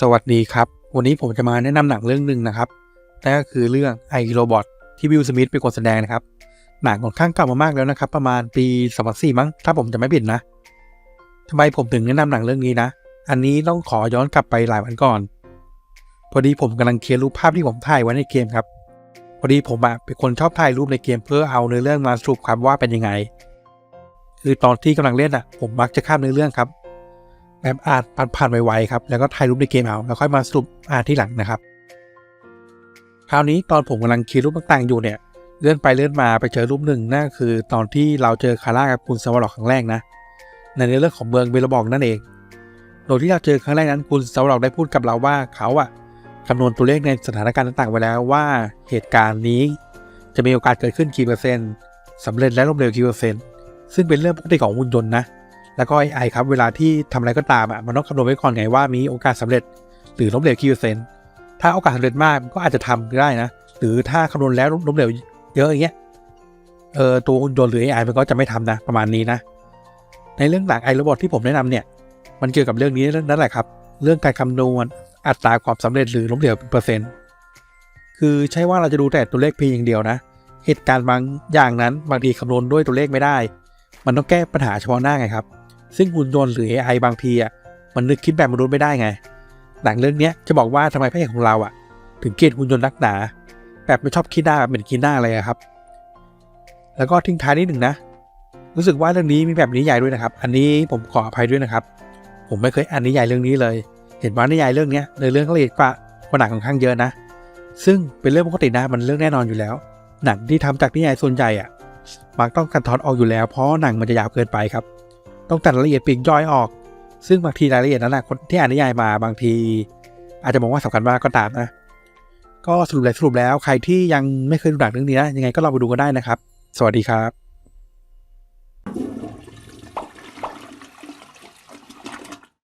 สวัสดีครับ วันนี้ผมจะมาแนะนำหนังเรื่องหนึ่งนะครับนั่นก็คือเรื่องไอโรบอทที่วิลสมิธเป็นคนแสดงนะครับ หนังค่อนข้างเก่ามามากแล้วนะครับ ประมาณปี2004มั้ง ถ้าผมจะไม่ผิดนะทำไมผมถึงแนะนำหนังเรื่องนี้นะ อันนี้ต้องขอย้อนกลับไปหลายวันก่อน พอดีผมกำลังเคลียร์รูปภาพที่ผมถ่ายไว้ในเกมครับ พอดีผมอะเป็นคนชอบถ่ายรูปในเกมเพื่อเอาเนื้อเรื่องมาสรุปครับว่าเป็นยังไง คือตอนที่กำลังเล่นอะผมมักจะข้ามเนื้อเรื่องครับ แบบอ่านผ่านไวๆครับ แล้วก็ถ่ายรูปในเกมเอา แล้วค่อยมาสรุปอ่านที่หลังนะครับ คราวนี้ตอนผมกำลังคีย์รูปต่างๆอยู่เนี่ย เลื่อนไปเลื่อนมาไปเจอรูปหนึ่งนั่นคือตอนที่เราเจอคาร่ากับคุณสวรรค์ครั้งแรกนะ ในเรื่องของเมืองเบลบอกนั่นเอง โดยที่เราเจอครั้งแรกนั้นคุณสวรรค์ได้พูดกับเราว่าเขาอะคำนวณตัวเลขในสถานการณ์ต่างๆไว้แล้วว่าเหตุการณ์นี้ จะมีโอกาสเกิดขึ้นกี่เปอร์เซ็นต์สำเร็จและล้มเหลวกี่เปอร์เซ็นต์ซึ่งเป็นเรื่องปกติของหุ่นยนต์นะ แล้วก็ไอไอครับ เวลาที่ทำอะไรก็ตามอะมันต้องคำนวณไว้ก่อนไงว่ามีโอกาสสำเร็จ หรือล้มเหลวกี่เปอร์เซ็นต์ถ้าโอกาสสำเร็จมากก็อาจจะทำได้นะ หรือถ้าคำนวณแล้วล้มเหลวเยอะอย่างเงี้ยเออตัวหุ่นยนต์หรือ AI มันก็จะไม่ทำนะประมาณนี้นะ ในเรื่องหลักไอโรบอทที่ผมแนะนำเนี่ย มันเกี่ยวกับเรื่องนี้นั่นแหละครับ เรื่องการคำนวณอัตราความสำเร็จหรือล้มเหลวเป็นเปอร์เซ็นต์คือใช่ว่าเราจะดูแต่ตัวเลขเพียงอย่างเดียวนะ เหตุการณ์บางอย่างนั้นบางทีคำนวณด้วยตัวเลขไม่ได้ มันต้องแก้ปัญหาเฉพาะหน้าไงครับ ซึ่งหุ่นยนต์หรือ AI บางทีอะมันนึกคิดแบบมนุษย์ไม่ได้ไง หนังเรื่องนี้จะบอกว่าทำไมพระเอกของเราอะ ถึงเกลียดหุ่นยนต์นักหนา แบบไม่ชอบคิดหน้าแบบเหม็นคิดหน้าอะไระครับ แล้วก็ทิ้งท้ายนิดหนึ่งนะ รู้สึกว่าเรื่องนี้มีแบบนิยายด้วยนะครับ อันนี้ผมขออภัยด้วยนะครับ ผมไม่เคยอ่านนิยายเรื่องนี้เลย เห็นว่านิยายเรื่องนี้ในเรื่องละเอียดกว่าหนังค่อนข้างเยอะนะ ซึ่งเป็นเรื่องปกตินะมันเรื่องแน่นอนอยู่แล้ว หนังที่ทำจากนิยายส่วนใหญ่อะมักต้องการถอดออกอยู่แล้วเพราะหนังมันจะยาวเกินไปครับ ต้องตัดรายละเอียดปีกย่อยออก ซึ่งบางทีรายละเอียดนั้นนะคนที่อ่านนิยายมาบางที อาจจะมองว่าสำคัญมากก็ตามนะ ก็สรุปเลยสรุปแล้วใครที่ยังไม่เคยดูหนังเรื่องนี้นะยังไงก็ลองไปดูกันได้นะครับ สวัสดีครับ